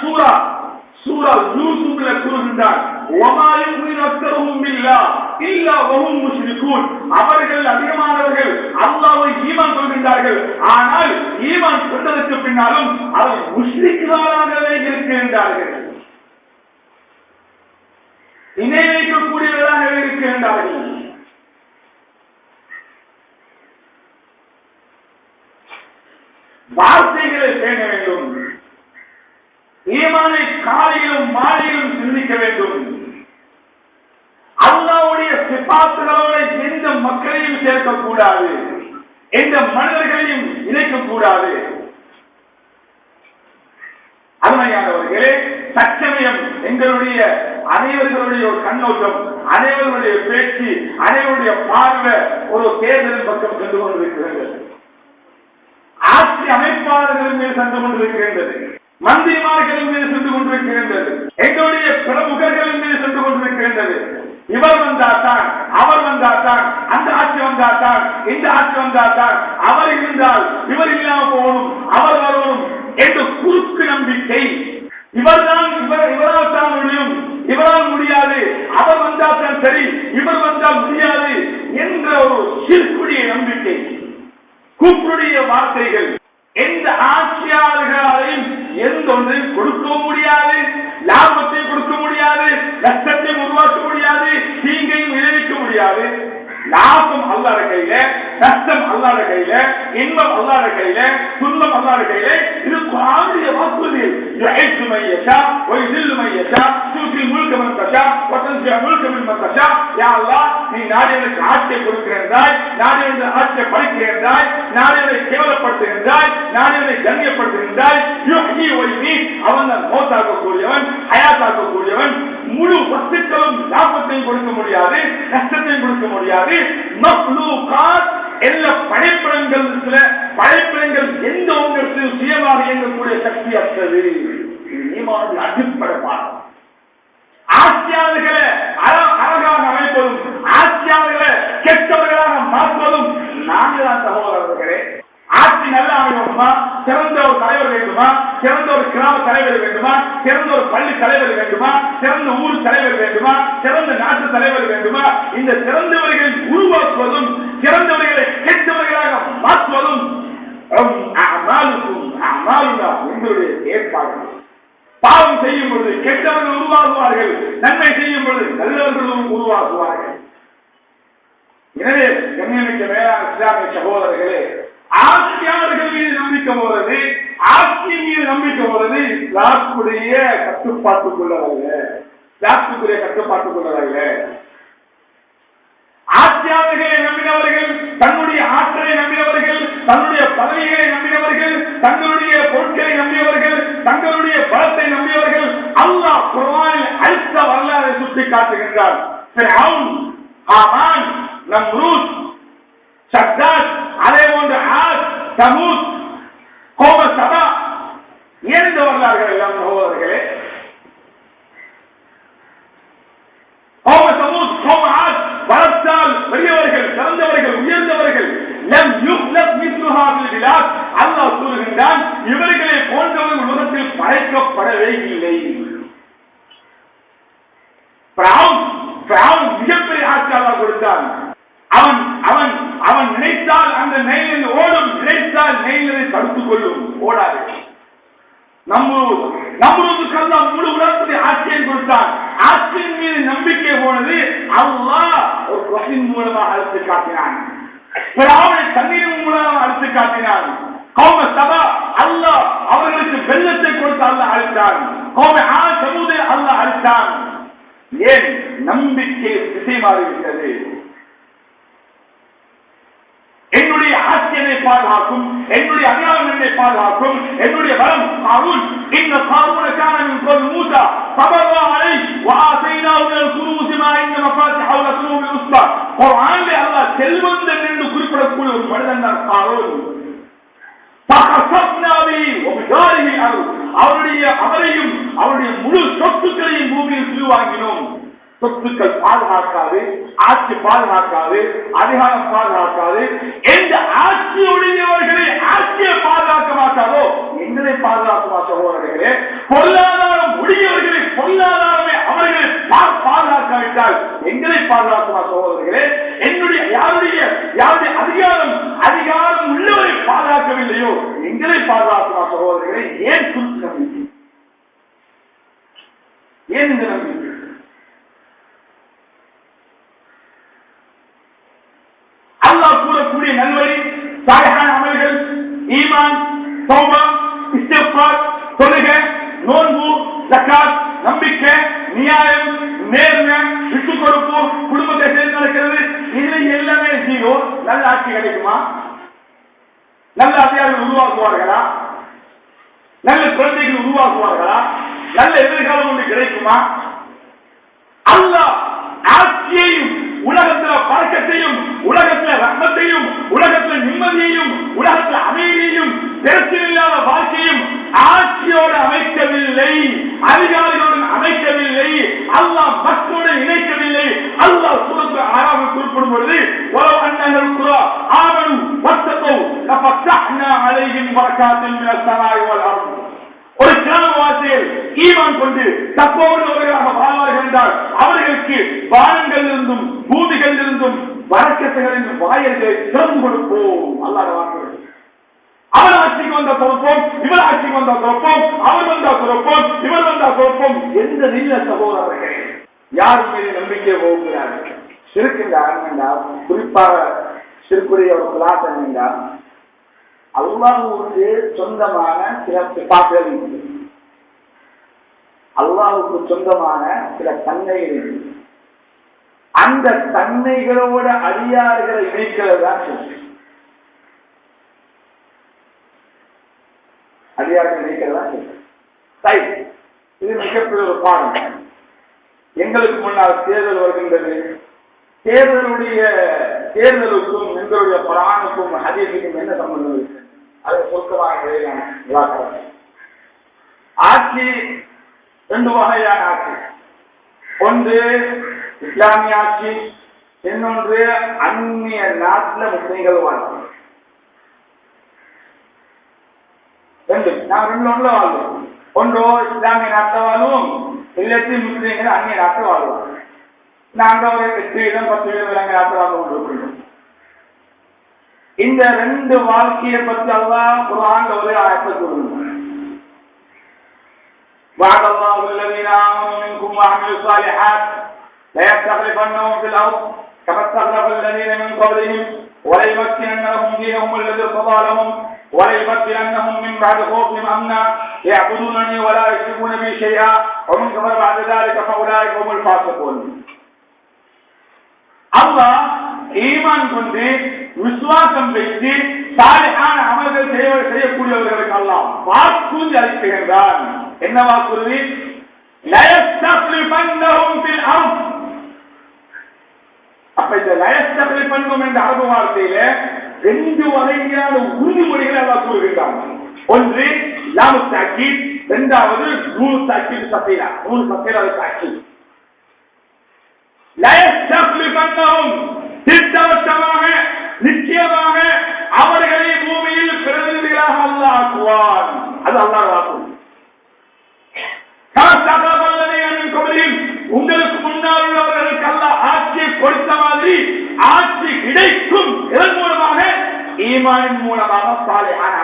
சூரா சூரா யூசுப்ல கூறுகின்றார் ஒமா யுமின் அக்தருஹும் பில்லா இல்லா வஹும் முஷ்ரிகூன். அவர்கள் அதிகமானவர்கள் அல்லாஹ்வை ஈமான் கொள்கின்றார்கள். ஆனால் ஈமான் கொண்டதற்கு பின்னாலும் அவர் முஷ்ரிக்குகளாகவே இருக்கின்றார்கள் இணை இருக்கின்றார்கள் அல்லாவுடைய எந்த மக்களையும் சேர்க்கக்கூடாது. எந்த மனிதர்களையும் இணைக்கக்கூடாது. அருமையானவர்களே தற்சமயம் எங்களுடைய அனைவர்களுடைய ஒரு கண்ணோட்டம் அனைவருடைய பேச்சு அனைவருடைய பார்வை ஒரு தேர்தலின் பக்கம் சென்று கொண்டிருக்கிறது. ஆட்சி அமைப்பாளர்கள் மீது சென்று கொண்டிருக்கின்றது மந்திரிமார்களின் மீது சென்று கொண்டிருக்கின்றது எங்களுடைய பிரமுகர்களின் மீது சென்று கொண்டிருக்கின்றது இவர் வந்தாத்தான் அவர் வந்தாத்தான் அந்த ஆட்சி வந்தாத்தான் இந்த ஆட்சி வந்தாத்தான் அவர் இருந்தால் இவர் இல்லாம போகணும் அவர் வரணும் என்று குறுக்கு நம்பிக்கை. இவர்தான் இவர் இவரால் தான் முடியும் இவரால் முடியாது அவர் வந்தால் தான் சரி இவர் வந்தால் முடியாது என்ற ஒரு சிற்குடைய நம்பிக்கை. கூப்புடைய வார்த்தைகள். எந்த ஆட்சியாளர்களாலையும் எந்த ஒன்றையும் கொடுக்கவும் முடியாது லாபத்தை கொடுக்க முடியாது நஷ்டத்தை முடியாது. லாபம் அல்லாத கையில நஷ்டம் அல்லாத கையில இன்பம் அல்லாத கையில துன்பம் அல்லாத கையில இது வாக்குறுதி. மையச்சா ஒரு சில்லு மையச்சா தூசி முழுக்க மனப்பட்டா துருக்கிய முழுக்கமின் மந்தசா யா அல்லா நீ நாடியனுக்கு ஆட்சியை கொடுக்கிறாய் நாடியனு ஆட்சியை பறிக்கிறாய் நாடியனை கேவலப்படுத்துகின்றாய் நாடியனை கண்ணியப்படுத்துகின்றாய் யுக்தி ஒய்வி அவன் மௌத்தாக்க கூடியவன் ஹயாத்தாக்க முழு வஸ்துக்களும் லாபத்தையும் கொடுக்க முடியாது நஷ்டத்தையும் கொடுக்க முடியாது. மக்லூகாத் எல்லா படைப்பிடங்கள் சில படைப்பிடங்கள் எந்த ஒன்றிற்கும் சுயமாக இயங்கக்கூடிய சக்தி அற்றது. நீ அடிப்படை பாடம் ஆட்சியாளர்களை அழகாக அமைப்பதும் ஆட்சியாளர்களை கெட்டவர்களாக மாற்றுவதும் நாங்கள் தான் சகோதரர்களே. ஆட்சி நல்லா அமையணுமா? சிறந்த ஒரு தலைவர் வேண்டுமா? சிறந்த ஒரு கிராம தலைவர் வேண்டுமா? சிறந்த ஒரு பள்ளி தலைவர் வேண்டுமா? சிறந்த ஊர் தலைவர் வேண்டுமா? சிறந்த நாட்டு தலைவர் வேண்டுமா? இந்த சிறந்தவர்களை உருவாக்குவதும் சிறந்தவர்களை கெட்டவர்களாக மாற்றுவதும் அம் அஅமாலுக்கும் அஅமாலுனா உங்களுடைய ஏற்பாடு பாவம் செய்யும் பொழுது கெட்டவர்கள் உருவாகுவார்கள் நன்மை செய்யும் பொழுது நல்லவர்களும் உருவாகுவார்கள். எனவே கண்ணியமிக்க மேலான இஸ்லாமிய சகோதரர்களே ஆட்சியாளர்கள் மீது நம்பிக்கை போறது ஆட்சி மீது நம்பிக்கை போறது இஸ்லாத்துடைய கட்டுப்பாட்டுக்குள்ளதல்ல. இஸ்லாத்துக்குரிய கட்டுப்பாட்டுக்குள்ளதல்ல. ஆட்சியாளர்களை நம்பினவர்கள் தன்னுடைய ஆற்றலை நம்பினவர்கள் தன்னுடைய பதவிகளை நம்பினவர்கள் தங்களுடைய பொருட்களை நம்பியவர்கள் தங்களுடைய பலத்தை நம்பியவர்கள் அல்லாஹ் குர்ஆனில் அடுத்த வரலாறை சுட்டி காட்டுகின்றார். ஃபிரௌன் ஹாமான் நம்ரூத் சத்தாத் அதே போன்று ஆத் தமூத் கோப சபா இயந்த வரலாறுகள் எல்லாம் சகோதரர்களே நம்மூர் நம்மூருக்கு அல்லா முழு உலகத்துடைய ஆட்சியம் கொடுத்தார். ஆட்சியின் மீது நம்பிக்கை போனது அல்லாஹ் ஒரு வகையின் மூலமாக அழைத்து காட்டினான். பிராவனை தண்ணீரின் மூலமாக அழைத்து காட்டினான். கோம சபா அல்லாஹ் அவர்களுக்கு வெள்ளத்தை கொடுத்து அல்லாஹ் அழித்தான். கோம ஆ சமூதை அல்லாஹ் அழித்தான். ஏன்? நம்பிக்கை திசை மாறிவிட்டது என்னுடைய ஆட்சி என்னை பாதுகாக்கும் என்னுடைய அடையாளம் என்னை பாதுகாக்கும் என்னுடைய வரம் காவுன் இந்த ஒரு ஆண்டு அல்ல செல்வந்தன் என்று குறிப்பிடக்கூடிய ஒரு மனிதன் தான் காவுன் அவருடைய அவரையும் அவருடைய முழு சொத்துக்களையும் பூமியில் திருவாங்கினோம் சொத்துக்கள் பாதுகாக்காது ஆட்சி பாதுகாக்காது அதிகாரம் பாதுகாக்காது. எந்த ஆட்சியுடையவர்களை ஆட்சியை பாதுகாக்க மாட்டாரோ எங்களை பாதுகாக்குமா சகோதரர்களே பொருளாதாரம் உடையவர்களை பொருளாதாரமே அவர்களை பாதுகாக்காவிட்டால் எங்களை பாதுகாக்குமா சகோதரர்களே என்னுடைய யாருடைய யாருடைய அதிகாரம் அதிகாரம் உள்ளவரை பாதுகாக்கவில்லையோ எங்களை பாதுகாக்குமா சகோதரர்களே ஏன் குறித்து நம்பிக்கை ஏன் இந்த நம்பிக்கை? அல்லாஹ் கூறக்கூடிய நல்வழி சாலையான அமல்கள் ஈமான் சௌபா இஸ்திஃபார் தொழுகை நோன்பு ஜக்காத் நம்பிக்கை நியாயம் நேர்மை விட்டு கொடுப்பு குடும்பத்தை சேர்ந்து நடக்கிறது இதுல எல்லாமே ஜீரோ. நல்ல ஆட்சி கிடைக்குமா? நல்ல அதிகாரிகள் உருவாக்குவார்களா? நல்ல குழந்தைகள் உருவாக்குவார்களா? நல்ல எதிர்காலம் ஒன்று கிடைக்குமா? அல்ல ஆட்சியையும் உலகத்துல பழக்கத்தையும் உலகத்துல ரத்னத்தையும் உலகத்துல நிம்மதியையும் உலகத்துல அமைதியையும் பிரச்சனையில்லாத வாழ்க்கையும் ஆட்சியோடு அமைக்கவில்லை அதிகாரிகளுடன் அமைக்கவில்லை அல்லாஹ் மக்களோடு இணைக்கவில்லை அல்லாஹ் சுரத்து ஆறாக குறிப்பிடும் பொழுது உலக அண்ணங்கள் கூட ஆவணும் வசத்தோ அழகின் வரக்காத்தில் ஒரு கிராம வார்த்தையில் ஈவான் கொண்டு தப்போடு ஒரு என்றால் அவர்களுக்கு வானங்களிலிருந்தும் பூமிகளிலிருந்தும் வரக்கத்துகளின் வாயல்களை திறந்து கொடுப்போம். அல்லாத வாக்குகள். அவர் ஆட்சிக்கு வந்த குழப்பம் இவர் ஆட்சிக்கு வந்த குழப்பம் அவர் வந்தா குழப்பம் இவர் வந்தா குழப்பம் எந்த நீல சகோதரர்கள் யார் மீது நம்பிக்கை போகிறார்கள் சிறுக்கின்றார் குறிப்பாக சிறுக்குரிய ஒரு குலாசன் என்றார் அல்லாஹுவுக்கு சொந்தமான சில சிபாக்கள் அல்லாவுக்கு சொந்தமான சில தன்மைகள் அந்த தன்மைகளோட அடியார்களை இணைக்கிறது தான் அடியார்கள் இணைக்கிறதா சரி இது மிகப்பெரிய ஒரு பாடம். எங்களுக்கு முன்னால் தேர்தல் வருகின்றது. தேர்தலுடைய தேர்தலுக்கும் எங்களுடைய பராணுக்கும் ஹதீஸுக்கும் என்ன சம்பந்தம் இருக்கு? அதை சுருக்கமாக ஆட்சி ரெண்டு வகையான ஆட்சி ஒன்று இஸ்லாமிய ஆட்சி இன்னொன்று அந்நிய நாட்டில் முஸ்லீம்கள் வாழ்க்கை ரெண்டு நான் ரெண்டு ஒன்றுல வாழ்வோம் ஒன்றோ இஸ்லாமிய நாட்டில் வாழ்வோம் இல்லாட்டி முஸ்லீம்கள் அந்நிய நாட்டில் வாழ்வோம். நாங்க ஒரு எட்டு வீதம் பத்து வீதம் இலங்கை நாட்டில் வாழ்ந்து கொண்டிருக்கிறோம். இந்த ரெண்டு வாழ்க்கையை பற்றி அல்லா குரான் ஒரு ஆயத்தை சொல்லுங்க وعد الله الذين آمنوا منكم وعملوا الصالحات ليستخلفنهم في الأرض كما استخلف الذين من قبلهم وليمكنن لهم دينهم الذي ارتضى لهم وليبدلنهم من بعد خوفهم أمنا يعبدونني ولا يشركون بي شيئا ومن كفر بعد ذلك فأولئك هم الفاسقون அல்லாஹ் ஈமான் கொண்டு விசுவாசம் வைத்து சாலிஹான அமல்கள் செய்ய செய்யக்கூடியவர்களுக்கு அல்லாஹ் வாக்குறுதி அளிக்கின்றான் என்ன வாக்குறுதி? அப்ப இந்த லயஸ்தக்லிபன்னும் என்ற அரபு வார்த்தையில ரெண்டு வகையான உறுதிமொழிகளை அல்லாஹ் கூறுகின்றான். ஒன்று லாமு தாக்கீத். இரண்டாவது நூறு தாக்கீத் சத்தையா நூறு சத்தையா தாக்கீத். லயஸ்தக்லிபன்னஹும் திட்டவட்டமாக நிச்சயமாக அவர்களை பூமியில் பிரதிநிதிகளாக அல்லாக்குவார் ஆக்குவான். அது அல்லாஹ் வாக்கு உங்களுக்கு முன்னால் உள்ளவர்களுக்கு அல்ல ஆட்சியை கொடுத்த மாதிரி ஆட்சி கிடைக்கும் இதன் மூலமாக ஈமானின் மூலமாக சாலையான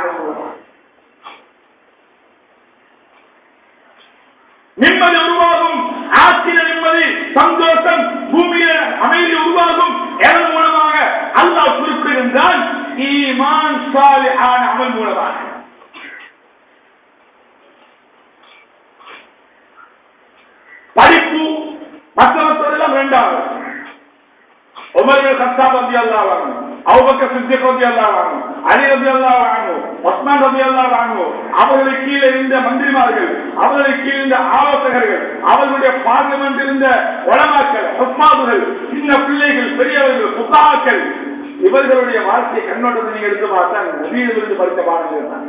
நிம்மதி உருவாகும் ஆட்சியில நிம்மதி சந்தோஷம் பூமியில அமைதி உருவாகும். எதன் மூலமாக அல்லாஹ் குறிப்பிடுகின்றான் ஈமான் சாலையான அமல் மூலமாக. உமர்கள் கத்தாப் ரதி அல்லாஹ் வாங்கணும் அவுபக்கர் சித்திக் ரதி அல்லாஹ் வாங்கணும் அலி ரதி அல்லாஹ் வாங்கும் உஸ்மான் ரதி அல்லாஹ் வாங்கும் அவர்களுக்கு கீழே இருந்த மந்திரிமார்கள் அவர்களுக்கு கீழே இருந்த ஆலோசகர்கள் அவர்களுடைய பார்லிமெண்ட் இருந்த உலமாக்கள் ஹுஸ்மாதுகள் சின்ன பிள்ளைகள் பெரியவர்கள் புத்தாக்கள் இவர்களுடைய வாழ்க்கையை கண்ணோட்டத்தை நீங்க எடுத்து பார்த்தா நபியிலிருந்து படித்த பாடங்கள் தான்.